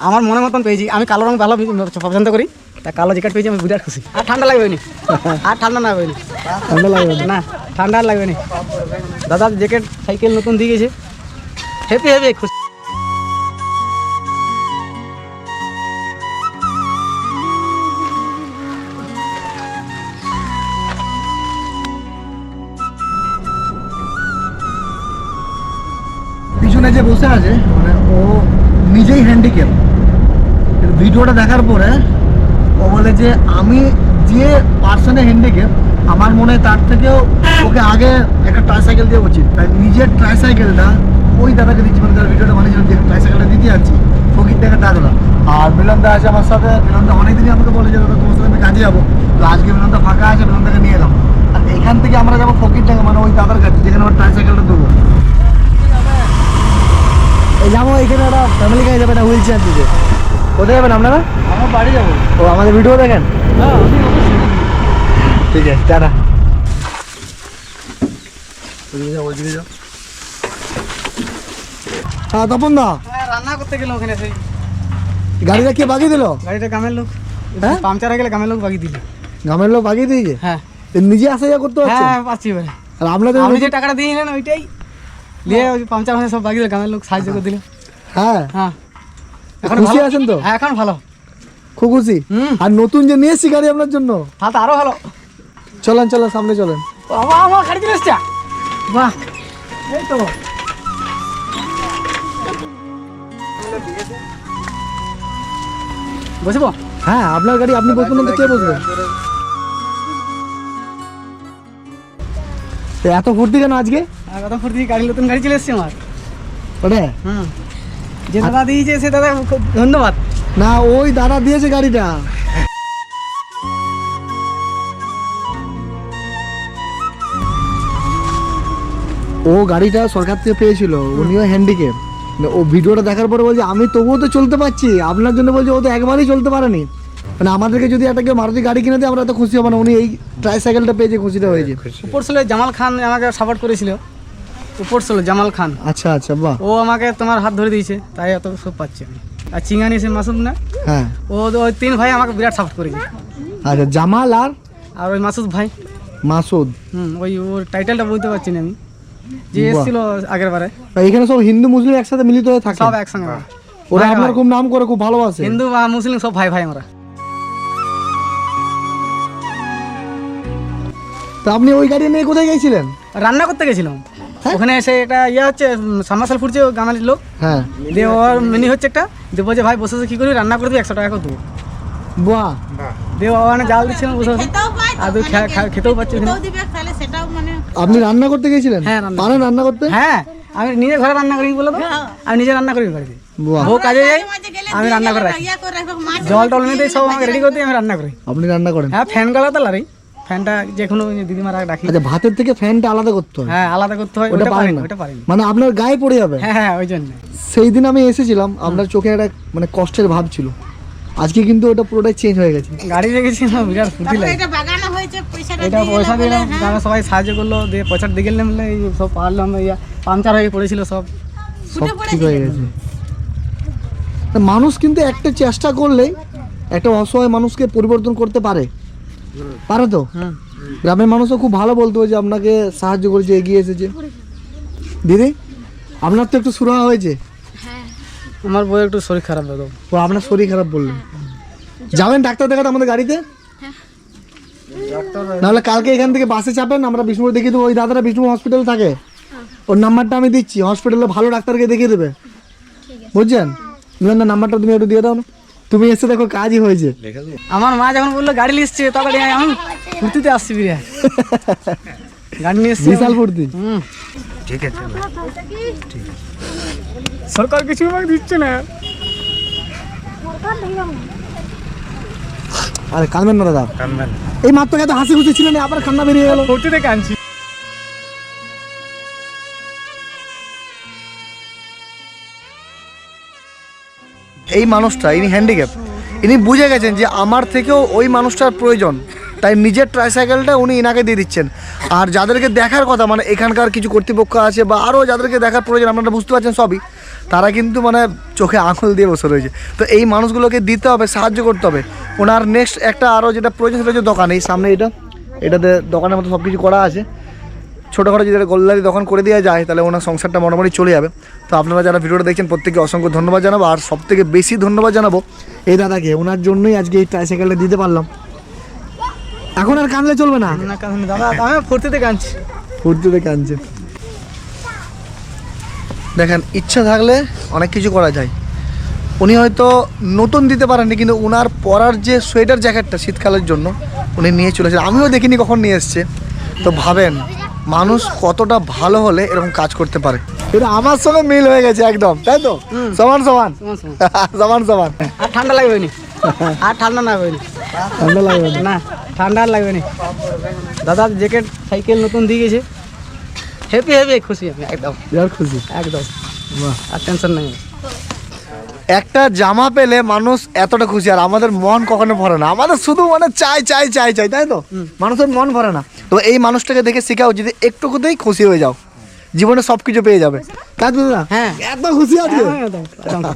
আমার মনে মতন পেয়েছি। আমি কালো রঙ ভালো পছন্দ করি তা কালো জ্যাকেট পেয়েছি আমি বিরাট খুশি। আর ঠান্ডা লাগবে নি আর ঠান্ডা না লাগবে নি ঠান্ডা লাগবে না? ঠান্ডা আর লাগবে নি দাদা জ্যাকেট সাইকেল নতুন দিয়ে গেছে। হ্যাপি হ্যাপি খুশি। পিছনে যে বসে আছে মানে ও নিজেই হ্যান্ডিক্যাপ ভিডিওটা দেখার পরে ও বলে যে, আমি যে পার্সনে হ্যান্ডিক্যাপ আমার মনে হয় তার থেকেও ওকে আগে একটা ট্রাইসাইকেল দেওয়া উচিত। তাই নিজের ট্রাইসাইকেলটা ওই দাদাকে দিচ্ছি মানে যার ভিডিওটা বানিয়েছিলাম যে ট্রাইসাইকেলটা দিতে যাচ্ছি। ফকির টাকা ডাকলাম আর মিলনদা আছে আমার সাথে। মিলনদা অনেকদিনই আমাকে বলে যে, দাদা, তোমার সাথে আমি কাজে যাব। তো আজকে মিলনদা ফাঁকা আছে মিলনদাকে নিয়ে এলাম। আর এখান থেকে আমরা যাব ফকির টাকা মানে ওই দাদার কাছে, যেখানে আমার ট্রাইসাইকেলটা দেবো। যাব, এখানে একটা ফ্যামিলি গাড়ি যাবে না হুইল চেয়ার দিতে। কোথায় যাবেন আপনারা? আমার বাড়ি যাব। ও আমাদের ভিডিও দেখেন? ঠিক আছে টাটা। হ্যাঁ তপন দা। রান্না করতে ওখানে সেই। গাড়িটা কে বাগিয়ে দিল? গাড়িটা গ্রামের লোক। হ্যাঁ? পাংচার হয়ে গেলে গ্রামের লোক দিল গ্রামের লোক বাগিয়ে দিয়েছে হ্যাঁ। নিজে আসা যা করতে হচ্ছে হ্যাঁ পাচ্ছি এবারে। আর আপনি যে টাকাটা দিয়েছিলেন ওইটাই। দিয়ে ওই পাংচার হয়ে সব দিল গ্রামের লোক সাহায্য করে দিল। হ্যাঁ। হ্যাঁ। এখন খুশি আছেন তো? হ্যাঁ এখন ভালো। খুব খুশি? আর নতুন যে নিয়ে এসছি গাড়ি আপনার জন্য? তো আরও ভালো। চলেন চলেন সামনে চলেন। আমার গাড়ি চলে এসছে। বাহ। এই তো। বসবো হ্যাঁ আপনার গাড়ি আপনি বসবেন না কে বসবেন এত ফুর্তি কেন আজকে? কত ফুর্তি গাড়ি নতুন গাড়ি চলে এসছে আমার। ওটা হুম। যে দাদা দিয়েছে সে দাদা খুব ধন্যবাদ। না ওই দাদা দিয়েছে গাড়িটা। ও গাড়িটা সরকার থেকে পেয়েছিল উনিও হ্যান্ডিক্যাপ ও ভিডিওটা দেখার পরে বলছে আমি তবুও তো চলতে পারছি। আপনার জন্য বলছে ও তো একবারই চলতে পারেনি। মানে আমাদেরকে যদি একটা কেউ মারুতি গাড়ি কিনে দেয় আমরা তো খুশি হব না। উনি এই ট্রাইসাইকেলটা পেয়েছে খুশিটা হয়েছে। উপর জামাল খান আমাকে সাপোর্ট করেছিল। উপর ছিল জামাল খান। আচ্ছা আচ্ছা বাহ। ও আমাকে তোমার হাত ধরে দিয়েছে তাই অত সব পাচ্ছি আমি। আর চিঙ্গানি সে মাসুদ না? হ্যাঁ। ও ওই তিন ভাই আমাকে বিরাট সাপোর্ট করেছে আচ্ছা জামাল আর? আর ওই মাসুদ ভাই। মাসুদ? হুম ওই ওর টাইটেলটা বলতে পারছি না আমি। যে। এসেছিল আগের বারে। এখানে সব হিন্দু মুসলিম একসাথে মিলিত হয়ে থাকে? সব একসঙ্গে ওরা আপনার খুব নাম করে খুব ভালোবাসে। হিন্দু বা মুসলিম সব ভাই ভাই আমরা। তা আপনি ওই গাড়ি নিয়ে কোথায় গেছিলেন রান্না করতে গেছিলাম। ওখানে এসে একটা ইয়ে হচ্ছে সামাশাল ফুটছে গামালির লোক। হ্যাঁ। দিয়ে ওর মিনি হচ্ছে একটা দিয়ে বলছে ভাই বসে বসে কী করবি? রান্না করে দিবি একশো টাকা করে দেবো। বাহ। দিয়ে ও ওখানে জাল দিচ্ছিলাম বসে বসে। আর তুই খেতেও সেটাও মানে আপনি রান্না করতে গেছিলেন হ্যাঁ, রান্না। পারেন রান্না করতে? হ্যাঁ আমি নিজে ঘরে রান্না করি বলে তো? আমি নিজে রান্না করি বাড়িতে। বাহ। ও কাজে যাই আমি রান্না করে রাখি। করে জল টল নিয়ে সব আমাকে রেডি করতে আমি রান্না করি। আপনি রান্না করেন? হ্যাঁ ফ্যান গালা তো লারি ফ্যানটা যে কোনো দিদিমার আগে রাখি। আচ্ছা ভাতের থেকে ফ্যানটা আলাদা করতে হয়? হ্যাঁ আলাদা করতে হয় ওটা পারেন পারি না? ওটা পারি মানে আপনার গায়ে পড়ে যাবে? হ্যাঁ হ্যাঁ ওই জন্য। সেই দিন আমি এসেছিলাম আপনার চোখে একটা মানে কষ্টের ভাব ছিল। আজকে কিন্তু ওটা পুরোটাই চেঞ্জ হয়ে গেছে। গাড়ি রেখেছি আমার বিরাট তারপরে লাগে। এটা বাগানো হয়েছে পয়সাটা এটা পয়সা দিলাম তারা সবাই সাহায্য করল দিয়ে পয়সা দিয়ে গেলাম এই সব পারলাম ইয়া পাংচার হয়ে পড়েছিল সব। সব ঠিক হয়ে গেছে। তা মানুষ কিন্তু একটা চেষ্টা করলেই একটা অসহায় মানুষকে পরিবর্তন করতে পারে। পারে তো? হুম গ্রামের মানুষও খুব ভালো বলতো যে আপনাকে সাহায্য করেছে এগিয়ে এসেছে। দিদি আপনার তো একটু সুরাহা হয়েছে? আমার বই একটু শরীর খারাপ দাদা। ও আপনার শরীর খারাপ বললেন। যাবেন ডাক্তার দেখাতে আমাদের গাড়িতে? নাহলে কালকে এখান থেকে বাসে চাপেন আমরা বিষ্ণুপুর দেখিয়ে দেবো। ওই দাদারা বিষ্ণুপুর হসপিটাল থাকে। ওর নাম্বারটা আমি দিচ্ছি। হসপিটালে ভালো ডাক্তারকে দেখিয়ে দেবে। বুঝছেন? মিলন নাম্বারটা তুমি একটু দিয়ে দাও না। তুমি এসে দেখো কাজই হয়েছে। আমার মা যখন বলল গাড়ি লিখছে তাড়াতাড়ি আমি ফুর্তিতে আসছি বিরিয়া গাড়ি নিয়ে এসছি। বিশাল ফুর্তি হুম। সরকার কিছু আমাকে দিচ্ছে না। আরে কানবেন না দাদা। এই মাত্র এত হাসি খুশি ছিলেন আবার কান্না বেরিয়ে গেল। ফুর্তিতে কাঁদছি এই মানুষটা, ইনি হ্যান্ডিক্যাপ ইনি বুঝে গেছেন যে আমার থেকেও ওই মানুষটার প্রয়োজন। তাই নিজের ট্রাইসাইকেলটা উনি ইনাকে দিয়ে দিচ্ছেন। আর যাদেরকে দেখার কথা মানে এখানকার কিছু কর্তৃপক্ষ আছে বা আরও যাদেরকে দেখার প্রয়োজন, আপনারা বুঝতে পারছেন সবই। তারা কিন্তু মানে চোখে আঙুল দিয়ে বসে রয়েছে। তো এই মানুষগুলোকে দিতে হবে, সাহায্য করতে হবে। ওনার নেক্সট একটা আরও যেটা প্রয়োজন সেটা হচ্ছে দোকান। এই সামনে এটা, এটাতে দোকানের মতো সব কিছু করা আছে। ছোটোখাটো যদি একটা গোল্লারি দোকান করে দেওয়া যায় তাহলে ওনার সংসারটা মোটামুটি চলে যাবে। তো আপনারা যারা ভিডিওটা দেখছেন প্রত্যেকে অসংখ্য ধন্যবাদ জানাব। আর সব থেকে বেশি ধন্যবাদ জানাব এই দাদাকে। ওনার জন্যই আজকে এই ট্রাইসাইকেলটা দিতে পারলাম। এখন আর কানলে চলবে না? দাদা আমি ফুর্তিতে কাঁদছি। ফুর্তিতে দেখেন ইচ্ছা থাকলে অনেক কিছু করা যায়। উনি হয়তো নতুন দিতে পারেননি কিন্তু ওনার পরার যে সোয়েটার জ্যাকেটটা শীতকালের জন্য উনি নিয়ে চলেছেন আমিও দেখিনি কখন নিয়ে এসছে। তো ভাবেন মানুষ কতটা ভালো হলে এরকম কাজ করতে পারে? এটা আমার সঙ্গে মিল হয়ে গেছে একদম তাই তো? সমান সমান। সমান সমান। আর ঠান্ডা লাগবে নি? আর ঠান্ডা না হবে ঠান্ডা লাগবে না? ঠান্ডা আর লাগবে নি। দাদা জ্যাকেট সাইকেল নতুন দিয়ে গেছে। হ্যাপি হ্যাপি খুশি আমি একদম। খুশি। একদম। আর টেনশন নেই। একটা জামা পেলে মানুষ এতটা খুশি আর আমাদের মন কখনো ভরে না। আমাদের শুধু মানে চাই চাই চাই চাই তাই তো? মানুষের মন ভরে না। তো এই মানুষটাকে দেখে শেখাও যদি একটুকুতেই খুশি হয়ে যাও জীবনে সব কিছু পেয়ে যাবে। তাই তো দাদা? হ্যাঁ। এত খুশি আজকে একদম একদম।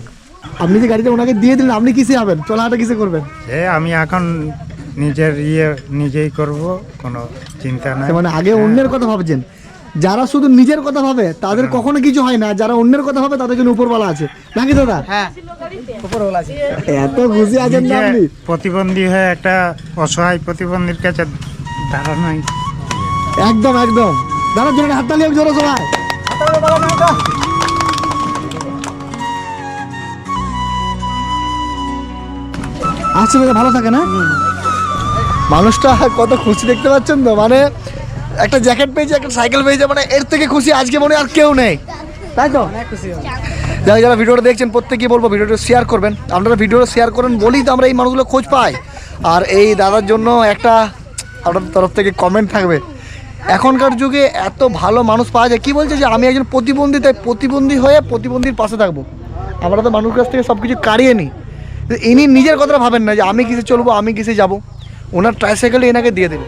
আপনি যে গাড়িটা ওনাকে দিয়ে দিলেন আপনি কিসে হবেন চলাহাটা কিসে করবেন? সে আমি এখন নিজের ইয়ে নিজেই করব কোনো চিন্তা নাই। মানে আগে অন্যের কথা ভাবছেন। যারা শুধু নিজের কথা ভাবে তাদের কখনো কিছু হয় না। যারা অন্যের কথা ভাবে তাদের জন্য উপরওয়ালা আছে। নাকি দাদা? হ্যাঁ। উপরওয়ালা আছে। এত খুশি আছেন না আপনি। প্রতিবন্ধী হয়ে একটা অসহায় প্রতিবন্ধীর কাছে দাঁড়ানোই একদম একদম। দাদা জোরে হাততালি হোক জোরে সবাই। আসছে দাদা ভালো থাকে না? মানুষটা কত খুশি দেখতে পাচ্ছেন তো? মানে একটা জ্যাকেট পেয়েছে একটা সাইকেল পেয়েছে মানে এর থেকে খুশি আজকে মনে আর কেউ নেই। তাই তো? যারা যারা ভিডিওটা দেখছেন প্রত্যেকে বলব ভিডিওটা শেয়ার করবেন। আপনারা ভিডিওটা শেয়ার করেন বলেই তো আমরা এই মানুষগুলো খোঁজ পাই। আর এই দাদার জন্য একটা আপনার তরফ থেকে কমেন্ট থাকবে। এখনকার যুগে এত ভালো মানুষ পাওয়া যায়। কি বলছে যে আমি একজন প্রতিবন্ধী, তাই প্রতিবন্ধী হয়ে প্রতিবন্ধীর পাশে থাকব। আমরা তো মানুষ কাছ থেকে সব কিছু কাড়িয়ে নিই। ইনি নিজের কথাটা ভাবেন না যে আমি কিসে চলবো, আমি কিসে যাব। ওনার ট্রাইসাইকেলে এনাকে দিয়ে দেবে।